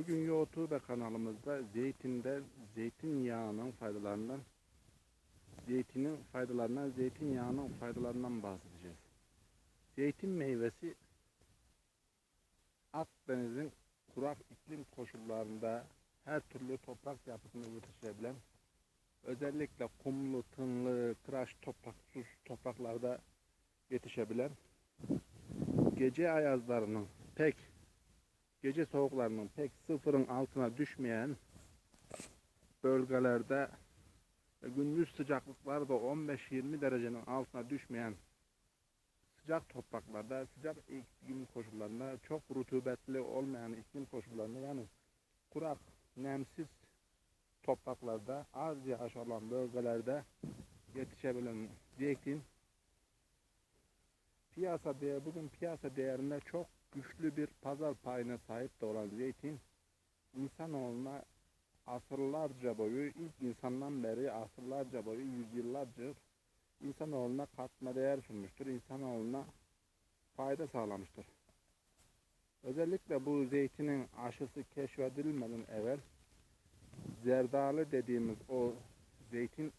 Bugün YouTube kanalımızda zeytinde zeytinyağının faydalarından zeytinin faydalarından zeytinyağının faydalarından bahsedeceğiz. Zeytin meyvesi Akdeniz'in kurak iklim koşullarında her türlü toprak yapısında yetişebilen özellikle kumlu, tınlı, tıraş topraksız topraklarda yetişebilen gece ayazlarının pek gece soğuklarının pek sıfırın altına düşmeyen bölgelerde gündüz sıcaklıkları da 15-20 derecenin altına düşmeyen sıcak topraklarda, sıcak iklim koşullarında, çok rutubetli olmayan iklim koşullarında yani kurak, nemsiz topraklarda, az yağış olan bölgelerde yetişebilen zeytin piyasa değer, bugün piyasa değerinde çok güçlü bir pazar payına sahip de olan zeytin insanoğluna asırlarca boyu ilk insandan beri asırlarca boyu yüzyıllarca insanoğluna katma değer sunmuştur. İnsanoğluna fayda sağlamıştır. Özellikle bu zeytinin aşısı keşfedilmeden evvel zerdalı dediğimiz o zeytin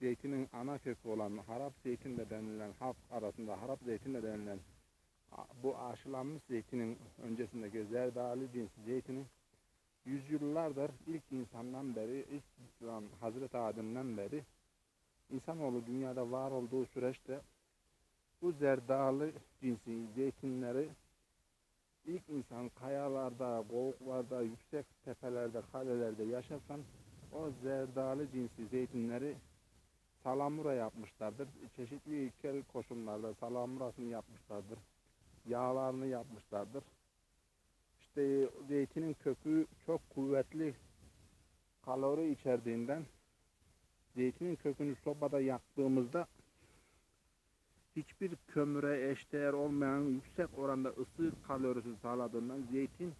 zeytinin ana kökü olan harap zeytin de denilen halk arasında harap zeytin de denilen bu aşılanmış zeytinin öncesindeki zerdali cinsi zeytinin yüzyıllardır ilk insandan beri, ilk insan Hazreti Adem'den beri insanoğlu dünyada var olduğu süreçte bu zerdalı cinsi zeytinleri ilk insan kayalarda, kovuklarda, yüksek tepelerde, kalelerde yaşarken o zerdalı cinsi zeytinleri salamura yapmışlardır. Çeşitli ikil koşumlarda salamurasını yapmışlardır yağlarını yapmışlardır. İşte zeytinin kökü çok kuvvetli kalori içerdiğinden zeytinin kökünü sobada yaktığımızda hiçbir kömüre eşdeğer olmayan yüksek oranda ısı kalorisi sağladığından zeytin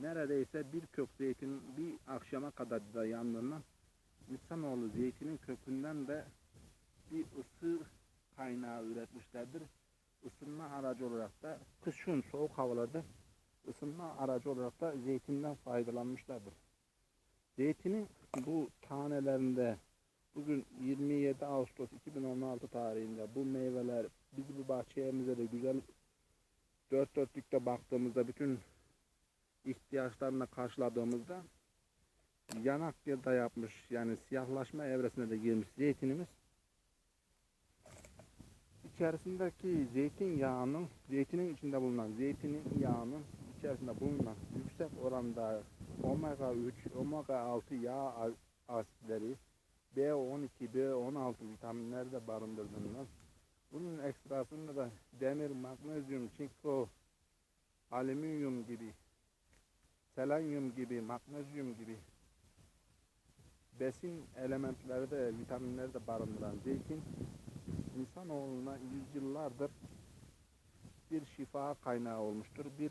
neredeyse bir kök zeytin bir akşama kadar da yandığından insanoğlu zeytinin kökünden de bir ısı kaynağı üretmişlerdir ısınma aracı olarak da kışın soğuk havalarda ısınma aracı olarak da zeytinden faydalanmışlardır. Zeytinin bu tanelerinde bugün 27 Ağustos 2016 tarihinde bu meyveler biz bu bahçemize de güzel dört dörtlükte baktığımızda bütün ihtiyaçlarını karşıladığımızda yanak da yapmış yani siyahlaşma evresine de girmiş zeytinimiz içerisindeki zeytinyağının, zeytinin içinde bulunan zeytinin yağının içerisinde bulunan yüksek oranda omega 3, omega 6 yağ asitleri, B12, B16 vitaminleri de barındırdığından bunun ekstrasında da demir, magnezyum, çinko, alüminyum gibi, selenyum gibi, magnezyum gibi besin elementleri de, vitaminleri de barındıran zeytin insanoğluna yüzyıllardır bir şifa kaynağı olmuştur. Bir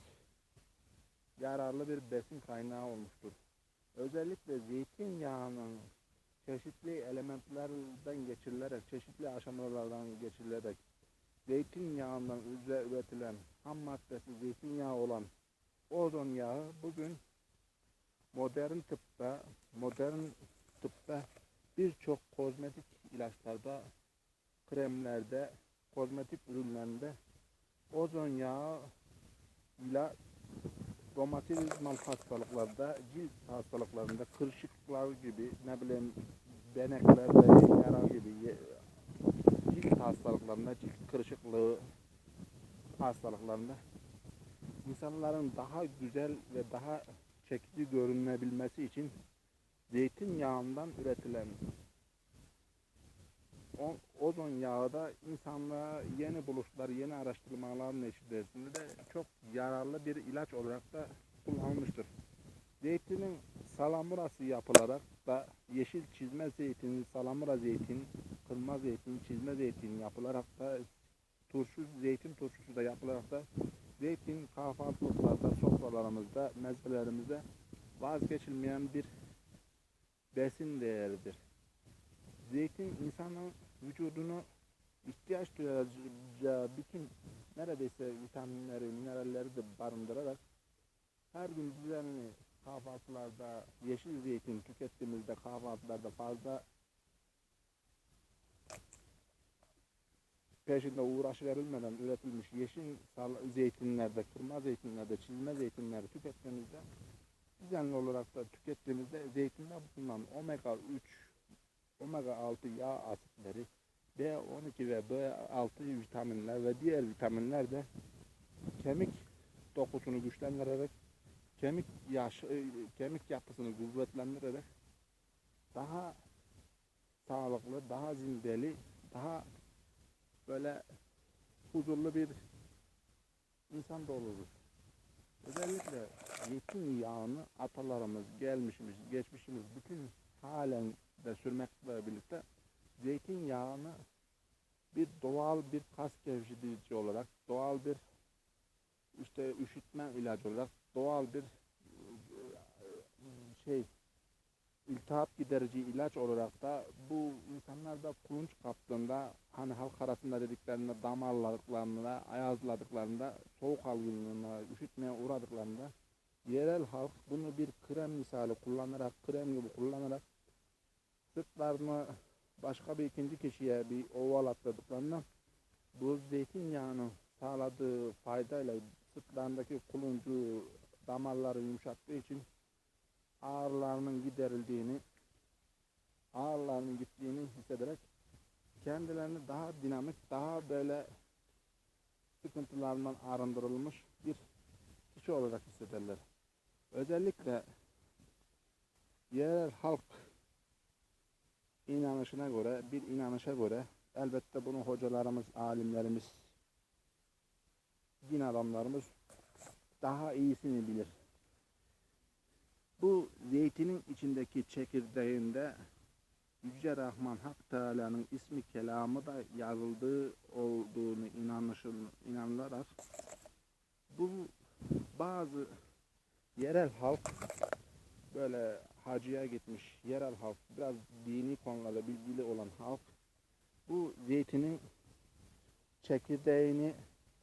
yararlı bir besin kaynağı olmuştur. Özellikle zeytinyağının çeşitli elementlerden geçirilerek, çeşitli aşamalardan geçirilerek zeytinyağından üretilen ham maddesi zeytinyağı olan ozon yağı bugün modern tıpta, modern tıpta birçok kozmetik ilaçlarda kremlerde, kozmetik ürünlerinde ozon yağı ile romatizmal hastalıklarda, cilt hastalıklarında kırışıklar gibi, ne bileyim beneklerde, yara gibi cilt hastalıklarında, cilt kırışıklığı hastalıklarında insanların daha güzel ve daha çekici görünebilmesi için zeytinyağından üretilen ozon yağı da insanlığa yeni buluşlar, yeni araştırmaların neticesinde de çok yararlı bir ilaç olarak da kullanılmıştır. Zeytinin salamurası yapılarak da yeşil çizme zeytin, salamura zeytin, kırma zeytin, çizme zeytin yapılarak da turşu, zeytin turşusu da yapılarak da zeytin kahvaltılıklarda, sofralarımızda, mezelerimizde vazgeçilmeyen bir besin değeridir. Zeytin insanın vücudunu ihtiyaç duyacağı bütün neredeyse vitaminleri, mineralleri de barındırarak her gün düzenli kahvaltılarda yeşil zeytin tükettiğimizde kahvaltılarda fazla peşinde uğraş verilmeden üretilmiş yeşil zeytinlerde, kırma zeytinlerde, çizme zeytinleri tükettiğimizde düzenli olarak da tükettiğimizde zeytinde bulunan omega 3, omega 6 yağ asitleri, B12 ve B6 vitaminler ve diğer vitaminler de kemik dokusunu güçlendirerek kemik yaş e, kemik yapısını kuvvetlendirerek daha sağlıklı, daha zindeli, daha böyle huzurlu bir insan da oluruz. Özellikle zeytin yağını atalarımız, gelmişimiz, geçmişimiz bütün halen de sürmekle birlikte zeytin yağını bir doğal bir kas gevşetici olarak, doğal bir işte üşütme ilacı olarak, doğal bir şey iltihap giderici ilaç olarak da bu insanlar da kulunç kaptığında hani halk arasında dediklerinde damarladıklarında, ayazladıklarında, soğuk algınlığına, üşütmeye uğradıklarında yerel halk bunu bir krem misali kullanarak, krem gibi kullanarak sırtlarını başka bir ikinci kişiye bir ovalattırdıklarında bu zeytinyağının sağladığı faydayla sırtlarındaki kuluncu damarları yumuşattığı için ağrılarının giderildiğini, ağrılarının gittiğini hissederek kendilerini daha dinamik, daha böyle sıkıntılarından arındırılmış bir kişi olarak hissederler. Özellikle yerel halk inanışına göre, bir inanışa göre elbette bunu hocalarımız, alimlerimiz, din adamlarımız daha iyisini bilir. Bu zeytinin içindeki çekirdeğinde Yüce Rahman Hak Teala'nın ismi kelamı da yazıldığı olduğunu inanışıl, inanılarak bu bazı yerel halk böyle hacıya gitmiş yerel halk biraz dini konularda bilgili olan halk bu zeytinin çekirdeğini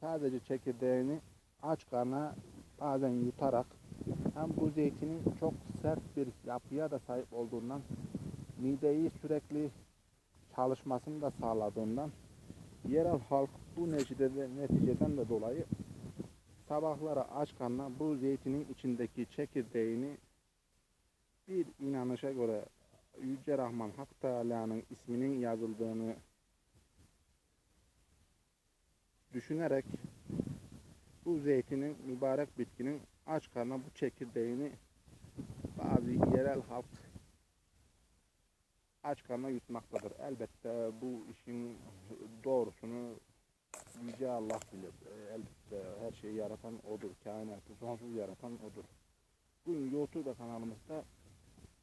sadece çekirdeğini aç karnına bazen yutarak hem bu zeytinin çok sert bir yapıya da sahip olduğundan mideyi sürekli çalışmasını da sağladığından yerel halk bu neticede, neticeden de dolayı sabahları aç karnına bu zeytinin içindeki çekirdeğini bir inanışa göre Yüce Rahman Hak Teala'nın isminin yazıldığını düşünerek bu zeytinin mübarek bitkinin aç karnına bu çekirdeğini bazı yerel halk aç karnına yutmaktadır. Elbette bu işin doğrusunu Yüce Allah bilir. Elbette her şeyi yaratan O'dur. Kainatı sonsuz yaratan O'dur. Bugün YouTube kanalımızda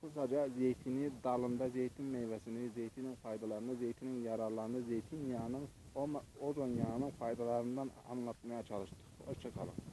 kısaca zeytini, dalında zeytin meyvesini, zeytinin faydalarını, zeytinin yararlarını, zeytinyağının, ozon yağının faydalarından anlatmaya çalıştık. Hoşçakalın.